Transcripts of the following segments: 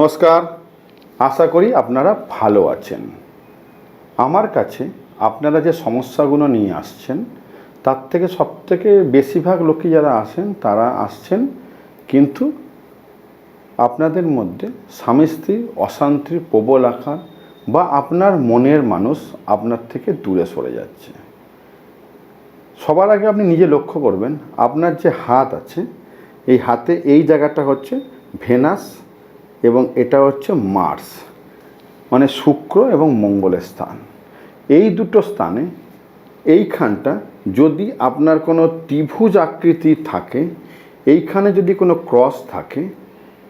নমস্কার। আশা করি আপনারা ভালো আছেন। আমার কাছে আপনারা যে সমস্যাগুলো নিয়ে আসছেন, তার থেকে সবথেকে বেশিরভাগ লোকই যারা আসেন, তারা আসছেন কিন্তু আপনাদের মধ্যে স্বামী স্ত্রী অশান্তির প্রবল আকার বা আপনার মনের মানুষ আপনার থেকে দূরে সরে যাচ্ছে। সবার আগে আপনি নিজে লক্ষ্য করবেন, আপনার যে হাত আছে, এই হাতে এই জায়গাটা হচ্ছে ভেনাস এবং এটা হচ্ছে মার্স মানে শুক্র এবং মঙ্গলের স্থান। এই দুটো স্থানে এইখানটা যদি আপনার কোনো ত্রিভুজ আকৃতি থাকে, এইখানে যদি কোনো ক্রস থাকে,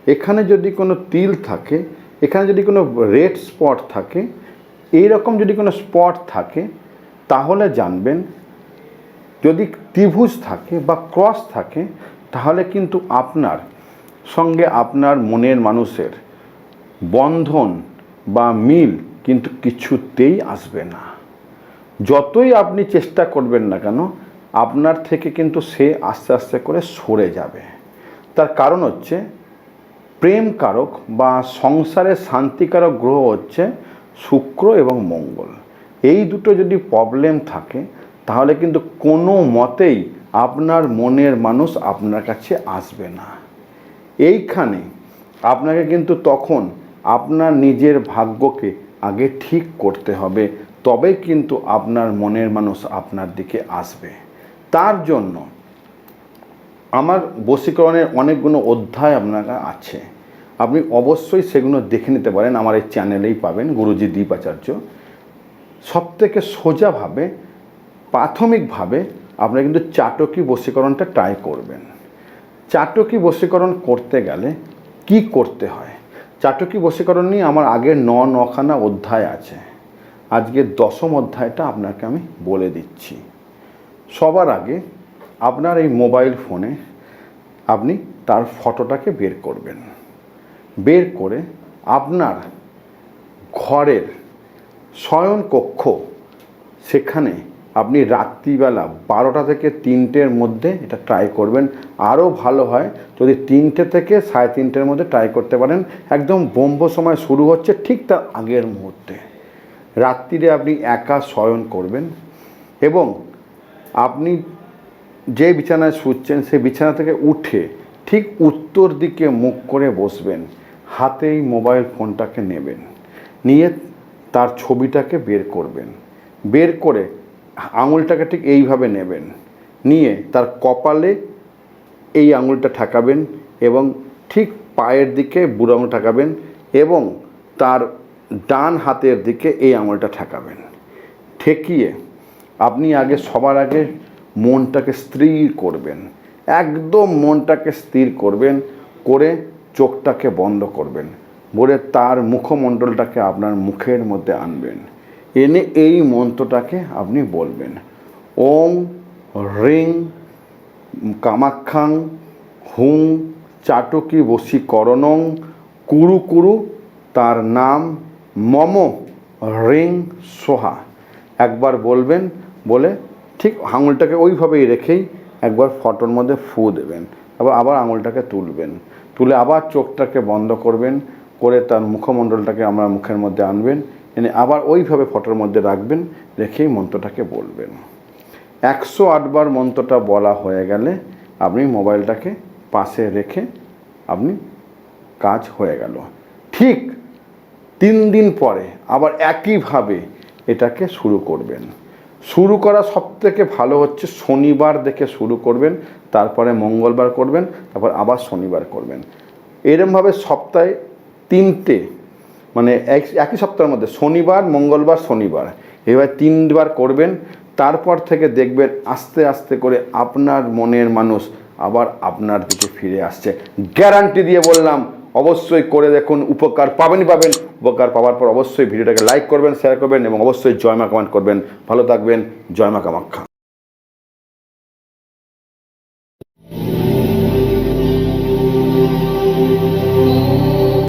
এখানে যদি কোনো তিল থাকে, এখানে যদি কোনো রেড স্পট থাকে এই রকম যদি কোনো স্পট থাকে, তাহলে জানবেন যদি ত্রিভুজ থাকে বা ক্রস থাকে, তাহলে কিন্তু আপনার সঙ্গে আপনার মনের মানুষের বন্ধন বা মিল কিন্তু কিছুতেই আসবে না। যতই আপনি চেষ্টা করবেন না কেন, আপনার থেকে কিন্তু সে আস্তে আস্তে করে সরে যাবে। তার কারণ হচ্ছে প্রেম কারক বা সংসারের শান্তিকারক গ্রহ হচ্ছে শুক্র এবং মঙ্গল। এই দুটো যদি প্রবলেম থাকে, তাহলে কিন্তু কোনো মতেই আপনার মনের মানুষ আপনার কাছে আসবে না। এইখানে আপনাকে কিন্তু তখন আপনার নিজের ভাগ্যকে আগে ঠিক করতে হবে তবে কিন্তু আপনার মনের মানুষ আপনার দিকে আসবে। তার জন্য আমার বশীকরণের অনেকগুলো অধ্যায় আপনার আছে। আপনি অবশ্যই সেগুলো দেখে নিতে পারেন, আমার এই চ্যানেলেই পাবেন, গুরুজি দীপাচার্য। সব থেকে সোজাভাবে প্রাথমিকভাবে আপনারা কিন্তু চাটকি বশীকরণটা ট্রাই করবেন। চাটকি বশীকরণ করতে গেলে কি করতে হয়? চাটকি বশীকরণ নিয়ে আমার আগের ন, নখানা অধ্যায় আছে। আজকে দশম অধ্যায়টা আপনাকে আমি বলে দিচ্ছি। সবার আগে আপনার এই মোবাইল ফোনে আপনি তার ফটোটাকে বের করবেন। বের করে আপনার ঘরের শয়ন কক্ষ সেখানে আপনি রাত্রিবেলা বারোটা থেকে তিনটের মধ্যে এটা ট্রাই করবেন। আরও ভালো হয় যদি তিনটে থেকে সাড়ে তিনটের মধ্যে ট্রাই করতে পারেন। একদম বম্ব সময় শুরু হচ্ছে ঠিক তার আগের মুহূর্তে। রাত্রিরে আপনি একা শয়ন করবেন এবং আপনি যে বিছানায় শুচ্ছেন সেই বিছানা থেকে উঠে ঠিক উত্তর দিকে মুখ করে বসবেন। হাতেই মোবাইল ফোনটাকে নেবেন। নিয়ে তার ছবিটাকে বের করবেন। বের করে আঙুলটাকে ঠিক এইভাবে নেবেন। নিয়ে তার কপালে এই আঙুলটা ঠাকাবেন এবং ঠিক পায়ের দিকে বুড়ো আঙুল ঠাকাবেন এবং তার ডান হাতের দিকে এই আঙুলটা ঠেকাবেন। ঠেকিয়ে আপনি আগে সবার আগে মনটাকে স্থির করবেন। একদম মনটাকে স্থির করবেন, করে চোখটাকে বন্ধ করবেন। বলে তার মুখমণ্ডলটাকে আপনার মুখের মধ্যে আনবেন। এনে এই মন্ত্রটাকে আপনি বলবেন। ওং রিং কামাখ্যাং, হুং, চাটকি বশীকরণং, কুরু কুরু, তার নাম মম রিং সোহা। একবার বলবেন, বলে ঠিক আঙুলটাকে ওইভাবেই রেখেই একবার ফটোর মধ্যে ফু দেবেন। আবার আবার আঙুলটাকে তুলবেন। তুলে আবার চোখটাকে বন্ধ করবেন, করে তার মুখমণ্ডলটাকে আমরা মুখের মধ্যে আনবেন। এনে আবার ওইভাবে ফটোর মধ্যে রাখবেন, রেখেই মন্ত্রটাকে বলবেন। একশো আটবার মন্ত্রটা বলা হয়ে গেলে আপনি মোবাইলটাকে পাশে রেখে আপনি কাজ হয়ে গেল। ঠিক তিন দিন পরে আবার একইভাবে এটাকে শুরু করবেন। শুরু করা সব থেকে ভালো হচ্ছে শনিবার দেখে শুরু করবেন, তারপরে মঙ্গলবার করবেন, তারপর আবার শনিবার করবেন। এরমভাবে সপ্তাহে তিনটে মানে এক- একই সপ্তাহের মধ্যে, শনিবার, মঙ্গলবার, শনিবার। এবার তিনবার করবেন, তারপর থেকে দেখবেন আস্তে আস্তে করে আপনার মনের মানুষ আবার আপনার দিকে ফিরে আসছে। গ্যারান্টি দিয়ে বললাম, অবশ্যই করে দেখুন, উপকার পাবেনই পাবেন। উপকার পাওয়ার পর অবশ্যই ভিডিওটাকে লাইক করবেন শেয়ার করবেন এবং অবশ্যই জয়মা কমেন্ট করবেন। ভালো থাকবেন জয়মা কামাখ্যা।